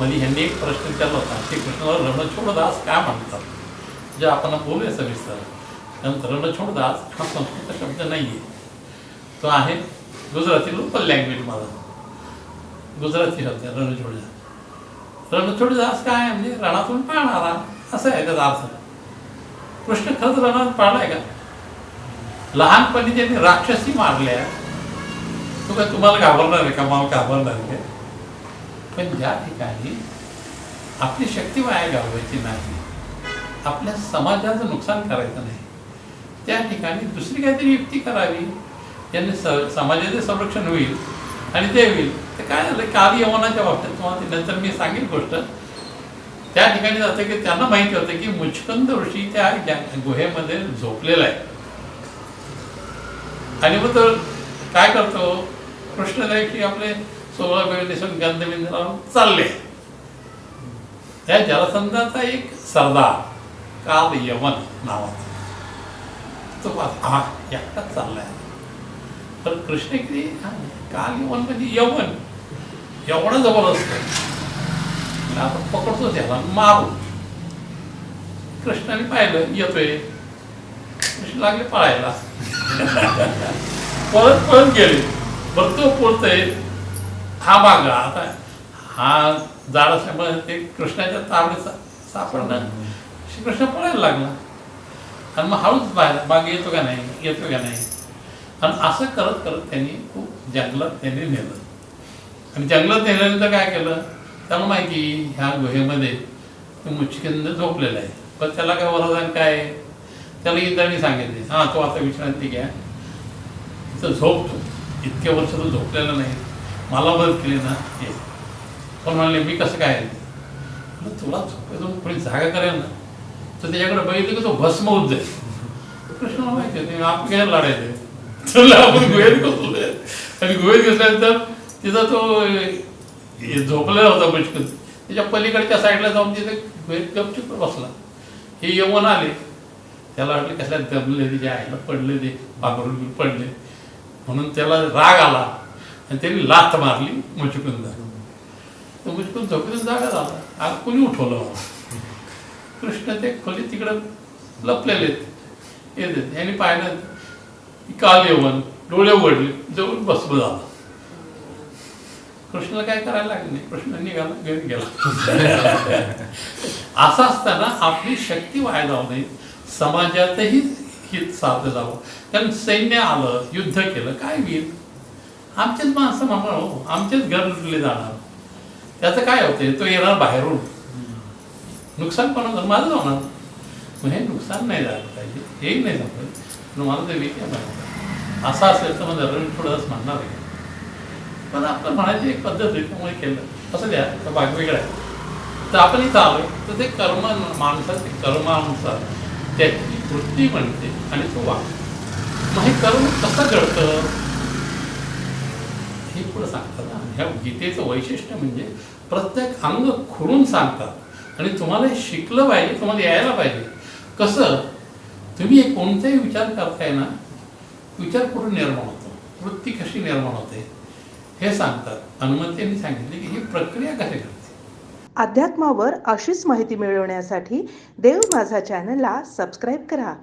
म्हणजे ह्यांनी एक प्रश्न विचारला होता. की कृष्णाला रणछोडदास काय म्हणतात? जे आपण बोलूया सविस्तर. त्यानंतर रणछोडदास हा संस्कृत शब्द नाही आहे तो आहे गुजराती लोकल लँग्वेज माझा. गुजराती शब्द रणछोडदास. रणछोडदास काय आहे? म्हणजे रणातून पाळणारा. असं आहे त्याचा अर्थ? कृष्ण खरंच रणात पाळलाय का? लहानपणी त्यांनी राक्षसी मारल्या तो काय तुम्हाला घाबरणार आहे का? मला घाबरणार आहे. पण ज्या ठिकाणी आपली शक्ती वाया घालवायची नाही आपल्या समाजाचं नुकसान करायचं नाही त्या ठिकाणी दुसरी काहीतरी युक्ती करावी ज्यांनी स समाजाचे संरक्षण होईल आणि ते होईल. तर काय झालं? काल यवनाच्या बाबतीत तुम्हाला नंतर मी सांगेन गोष्ट. त्या ठिकाणी जातं की त्यांना माहिती होतं की मुचकंद ऋषी त्या गुहेमध्ये झोपलेला आहे. आणि मग तो काय करतो? कृष्णदेवची आपले सोळा वेळ दिसून लावून चालले. त्या जलसंधाचा एक सरदार काल यमन नावाचा. तो हा एकटाच चाललाय. तर कृष्ण किती काल यमन म्हणजे यवन. एवढं जबरदस्त. आणि आता पकडतो त्याला मारू. कृष्णाने पाहिलं येतोय. कृष्ण लागले पळायला. पळत पळत गेले. बरं तो हा मागा आता हा जाड असल्यामुळे ते कृष्णाच्या तावडीत सा- सापडणं. श्रीकृष्ण पळायला लागला. आणि मग हळूच बाहेर मागे येतो का नाही येतो का नाही? आणि असं करत करत त्यांनी खूप जंगलात त्यांनी नेलं. आणि जंगलात नेल्यानंतर काय केलं? त्याला माहिती ह्या गुहेमध्ये तो मुचकिंद झोपलेला आहे. पण त्याला काय वरदान काय? त्याला इंद्राने सांगितले. हां तो आता विश्रांती घ्या. इथं झोपतो. इतके वर्ष तो झोपलेला नाही. मला मदत केली ना. हे. पण म्हणाले मी कसं काय? म्हणलं, तुला झोपेतून कोणी जागा करेल ना. तर त्याच्याकडे बघितलं की तो भस्म होत जाईल. कृष्णाला माहिती आहे आपण काय लढायचे. चला आपण गुहेत घेतो आणि गुहेत घेतल्यानंतर तिथं तो हे झोपलेला होता पुष्कळ त्याच्या पलीकडच्या साईडला जाऊन तिथे गुहेत गपचूप बसला. हे यवन आले. त्याला वाटलं कसल्या दमले तिच्या आईला पडले ते पांघरून पडले. म्हणून त्याला राग आला. आणि त्यांनी लाथ मारली मुचकुंद. तर मुचकुंद झोपेतून जागा झाला. आग कोणी उठवलं कृष्ण ते खोली तिकडं लपलेले आहेत. येते यांनी पाहिलं काल येऊन डोळे उघडले जवळ बसलो झाला. कृष्णाला काय करायला लागले नाही? कृष्ण निघाला घरी गेला. असं असताना आपली शक्ती वाया जाऊ नये. समाजातही हित साधलं जावं. कारण सैन्य आलं युद्ध केलं काय होईल? आमचेच माणसं म्हणणार हो आमचेच घर लुटले जाणार. त्याचं काय होतंय तो येणार बाहेरून. नुकसान पण होणार? माझं होणार. मग हे नुकसान नाही झालं पाहिजे हेही नाही झालं पाहिजे पण मला ते विचार नाही असं असेल तर मग रवी थोडंच म्हणणार आहे. पण आपलं म्हणायची एक पद्धत आहे त्यामुळे केलं. असं द्या तर भाग वेगळा आहे. तर आपण इथं आलो तर ते कर्म माणसाचे कर्मानुसार त्याची वृत्ती म्हणते आणि तो वाग मग हे कर्म कसं घडतं? हे पुढं सांगतात. ह्या गीतेचं वैशिष्ट्य म्हणजे प्रत्येक अंग खुडून सांगतात. आणि तुम्हाला हे शिकलं पाहिजे तुम्हाला यायला पाहिजे. कसं? तुम्ही कोणताही विचार करताय ना विचार कुठून निर्माण होतो? वृत्ती कशी निर्माण होते? हे सांगतात. हनुमंतींनी सांगितले की ही प्रक्रिया कशी करते अध्यात्मावर अशीच माहिती मिळवण्यासाठी देव माझा चॅनलला सबस्क्राईब करा.